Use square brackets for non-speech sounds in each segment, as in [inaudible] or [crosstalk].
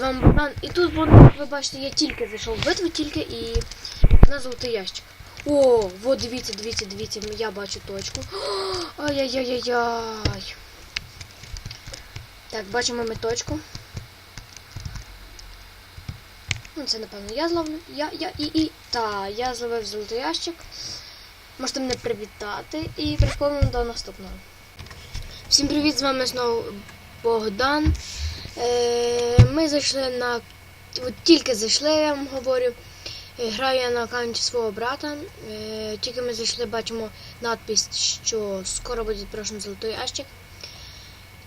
вами Богдан. І тут, ви бачите, я тільки зайшов в битву, тільки і на золотий ящик. О, вот дивіться, дивіться, дивіться, я бачу точку. [gasps] Ай-яй-яй-яй. Так, бачимо ми точку. Ну, це напевно я зловлю. Я, я і і. Та, я зловив золотий ящик. Можете мене привітати і переходимо до наступного. Всім привіт, з вами знову Богдан. Е, ми зайшли на. От тільки зайшли, я вам говорю. Е, Граю я на аккаунті свого брата. Е, тільки ми зайшли, бачимо надпись, що скоро буде запрошений золотий ящик.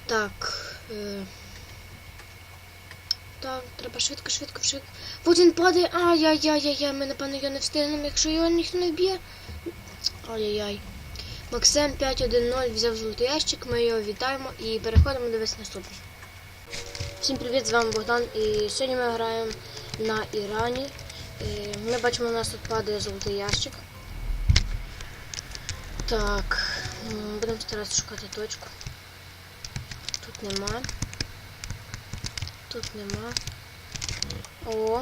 Так. Так, треба швидко, швидко, швидко. От він падає. Ай-яй-яй-яй, ми напевно його не встигнемо, якщо його ніхто не вб'є. Ай-яй-яй. Максим 510 взяв золотий ящик, ми його вітаємо і переходимо до весь наступний. Всім привіт, з вами Богдан. І сьогодні ми граємо на Ірані. Е, Ми бачимо, у нас тут падає золотий ящик. Так, будемо старатися шукати точку. Тут нема. Тут нема. О.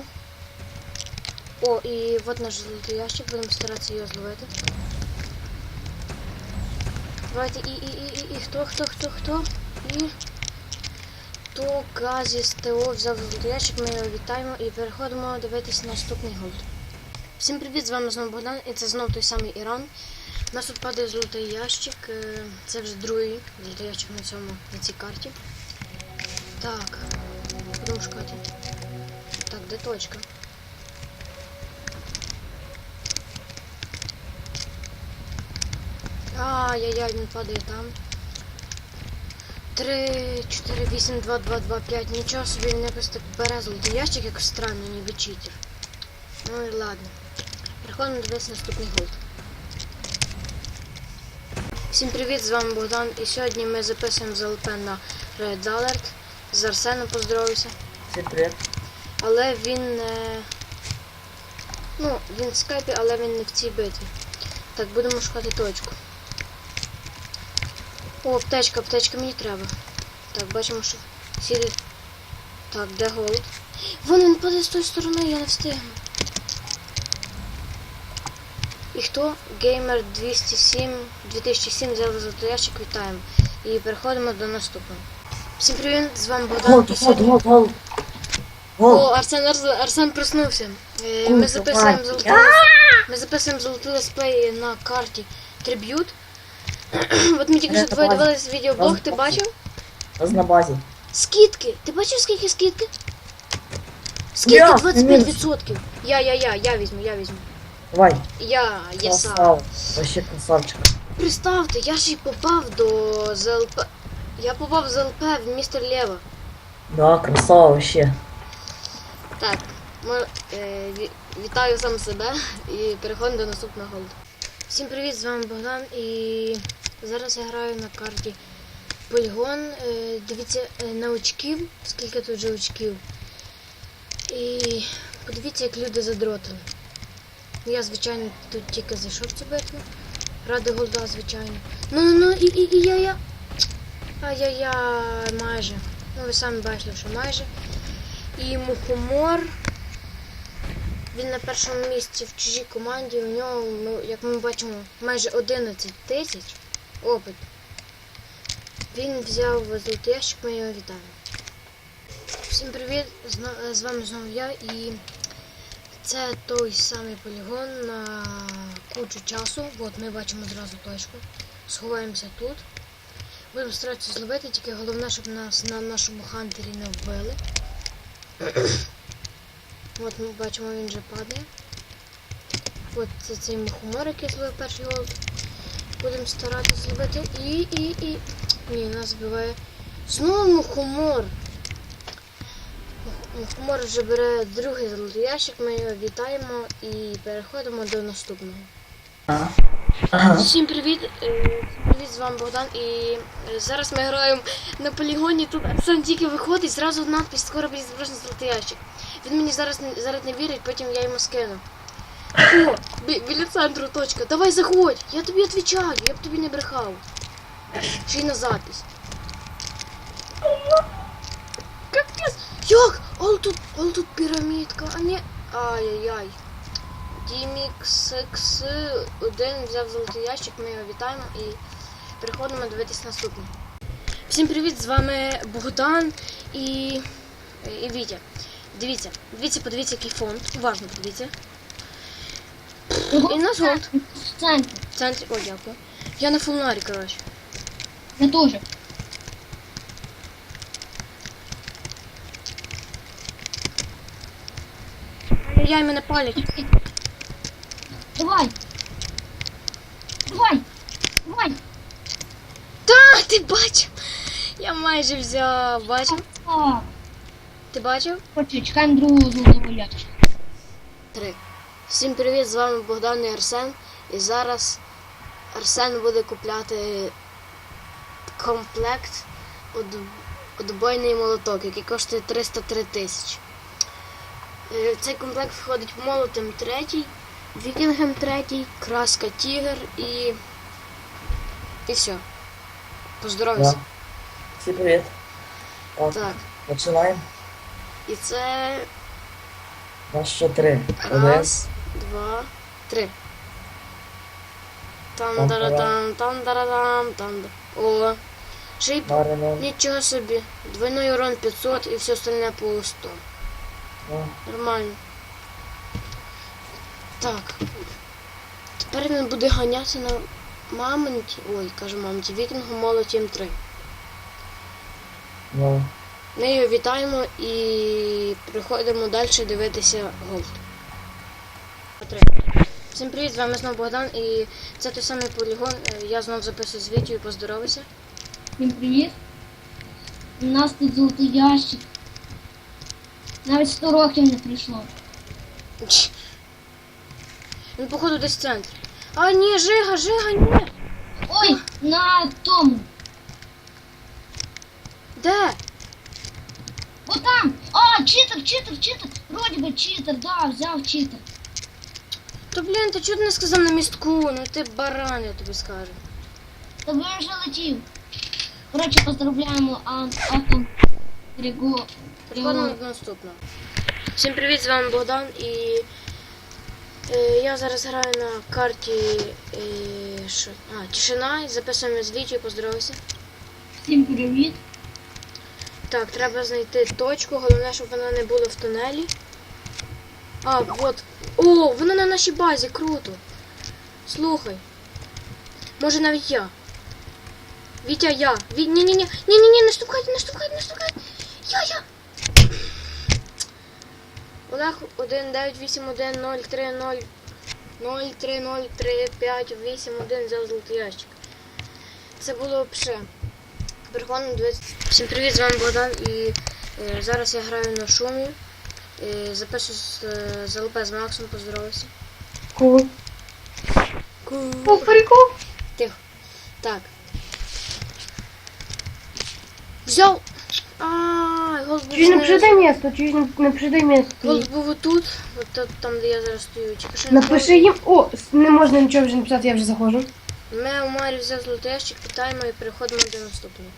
О, і от наш золотий ящик, будемо старатися його зловити. Давайте і, і, і, і, і хто, хто, хто, хто? І то Газі з ТО взяв ящик, ми його вітаємо і переходимо дивитися наступний голд. Всім привіт, з вами знову Богдан, і це знову той самий Іран. У нас тут падає золотий ящик, е, це вже другий золотий ящик на цьому на цій карті. Так, будемо шукати. Так, де точка? Ай-яй-яй, він падає там. 3, 4, 8, 2, 2, 2, 5. Нічого собі він якось так бере золотий ящик, якось странно, ніби читер. Ну і ладно. Переходимо дивитися наступний голд. Всім привіт, з вами Богдан. І сьогодні ми записуємо ЗЛП на Red Alert. З Арсеном поздоровався. Всім привіт. Але він не. Ну, він в скайпі, але він не в цій битві. Так, будемо шукати точку. О, аптечка, аптечка мені треба. Так, бачимо, що сіде. Так, де голод? Вон він падає з тої сторони, я не встигну. І хто? Геймер 207 2007 взяв золотий ящик, вітаємо. І переходимо до наступного. Всім привіт, з вами Богдан. Голд, голд, голд, голд. О, Арсен, Арсен проснувся. Е, Ми записуємо золотий. Ми записуємо золотий летсплей на карті Триб'ют. [clears throat] От ми тільки що двоє дивились відеоблог, ти бачив? Ось на базі. Скидки! Ти бачив скільки скидки? Скидки Я, 25%. Я, я, я, я візьму, я візьму. Давай. Я, я сам. Красава. Вообще красавчик. Представте, я ж і попав до ЗЛП. Я попав в ЗЛП в містер Лева. Да, красава вообще. Так, ми, е, ві- вітаю сам себе і переходимо до наступного голду. Всім привіт, з вами Богдан і зараз я граю на карті Полігон. Е, дивіться е, на очків, скільки тут вже очків. І подивіться, як люди задротили. Я, звичайно, тут тільки зайшов цю битву. Ради голда, звичайно. Ну ну ну і, і, і я я. Ай-яй-яй, майже. Ну ви самі бачите, що майже. І мухомор. Він на першому місці в чужій команді. У нього, ну, як ми бачимо, майже 11 тисяч опит. Він взяв золотий ящик, ми його вітаємо. Всім привіт! З вами знову я і це той самий полігон на кучу часу. От ми бачимо одразу точку. Сховаємося тут. Будемо старатися зловити, тільки головне, щоб нас на нашому хантері не вбили. [coughs] От ми бачимо, він вже падає. От це цей мухомор, який зловив перший голод. Будемо старатися зловити. І, і, і. Ні, нас збиває. Знову мухомор. Мух- Мухомор вже бере другий золотий ящик, ми його вітаємо і переходимо до наступного. Всім привіт! Е, привіт, з вами Богдан. І е, зараз ми граємо на полігоні. Тут Арсен тільки виходить, зразу надпись скоро буде зброшений золотий ящик. Він мені зараз зараз не вірить, потім я йому скину. О, бі- біля центру точка. Давай заходь! Я тобі відповідаю, я б тобі не брехав. Ще на запись. Капець! Як? Ол тут, ол тут пірамідка, а не. Ай-яй-яй. Дімікс 1 взяв золотий ящик, ми його вітаємо і переходимо дивитись наступне. Всім привіт! З вами Богдан і, і Вітя. Дивіться, дивіться, подивіться, який фонд. Уважно подивіться. І нас голд. В центрі. О, дякую. Я на фулнарі, коротше. Я теж. Я мене палять. Давай. Давай. Давай. Та, ти бачив? Я майже взяв. Бачив? Ти бачив? Короче, чекаємо другого золотого ящика. Три. Всім привіт, з вами Богдан і Арсен. І зараз Арсен буде купляти комплект од- одбойний молоток, який коштує 303 тисячі. Е, цей комплект входить молотом третій, вікінгем третій, краска тігр і. І все. Поздоровайся. Всім привіт. Так, починаємо. І це Нас ще три. Один. Два, три. Там дара там там дара там там. О. Шип. Нічого собі. Двойной урон 500 і все остальне по 100. Ну, Нормально. Так. Тепер він буде ганятися на мамонті. Ой, кажу мамонті, вікінгу молоті М3. ну, Ми його вітаємо і приходимо далі дивитися голд. Три. Всім привіт, з вами знову Богдан і це той самий полігон. Е, Я знову записую з Вітю і поздоровайся. Всім привіт. У нас тут золотий ящик. Навіть 100 років не прийшло. Він походу десь в центрі. А ні, Жига, Жига, ні. Ой, на тому. Де? Вот там. А, читер, читер, читер. Вроді би читер, да, взяв читер. То блін, ти чого ти не сказав на містку? Ну ти баран, я тобі скажу. Та він вже летів. Коротше, поздравляємо а, Атом Григу. Переходимо до наступного. Всім привіт, з вами Богдан і е, я зараз граю на карті е, що? А, тишина і записуємо з Вітю, поздоровайся. Всім привіт. Так, треба знайти точку, головне, щоб вона не була в тунелі. А, от. О, вона на нашій базі, круто. Слухай. Може навіть я. Вітя, я. Ві... Ні-ні-ні. Ні-ні-ні, не штукайте, не штукайте, не штукайте. Я, я. Олег 1981030 0303581 взяв золотий ящик. Це було пше. Переходимо до Всім привіт, з вами Богдан і е, зараз я граю на шумі. Записую з, е, ЛП з Максом, поздоровайся. Кул. Ку- Кул прикол. Тихо. Так. Взяв. А, голос був Чуть не придай место, чуть не, придай место. Голос був отут, от тут, там, де я зараз стою. Що не Напиши їм. О, не можна нічого вже написати, я вже заходжу. Ми у Марі взяв золотий ящик, питаємо і переходимо до наступного.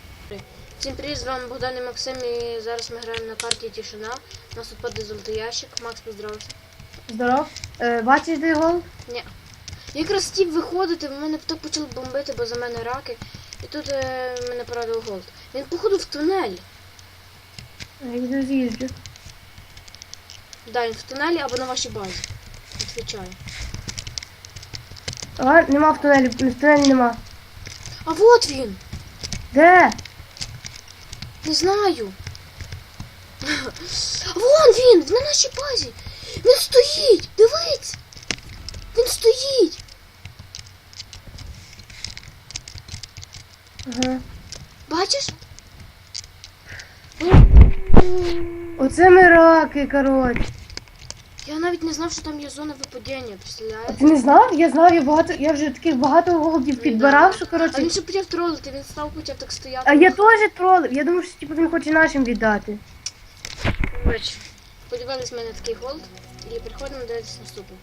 Всім привіт, з вами Богдан і Максим, і зараз ми граємо на карті Тишина. У нас тут паде золотий ящик. Макс, поздоровайся. Здоров. Е, бачиш де гол? Ні. Якраз тіп виходити, в мене так почали бомбити, бо за мене раки. І тут е, мене порадив голд. Він походу в тунелі. Я йду з'їжджу. Да, він в тунелі або на вашій базі. Відвічаю. Ага, нема в тунелі, в тунелі нема. А вот він! Де? Не знаю. Вон він! На нашій базі! Він стоїть! Дивись! Він стоїть! Ага. Бачиш? Оце ми раки, коротше. Я навіть не знав, що там є зона випадіння, А представляєте? ти не знав? Я знав, я багато, я вже таких багато голубів підбирав, Да. що А він ще почав тролити, він став почав так стояти. А я теж тролив. Я думав, що типу він хоче нашим віддати. Коротше, подивились в мене такий голд і переходимо дивитися наступний.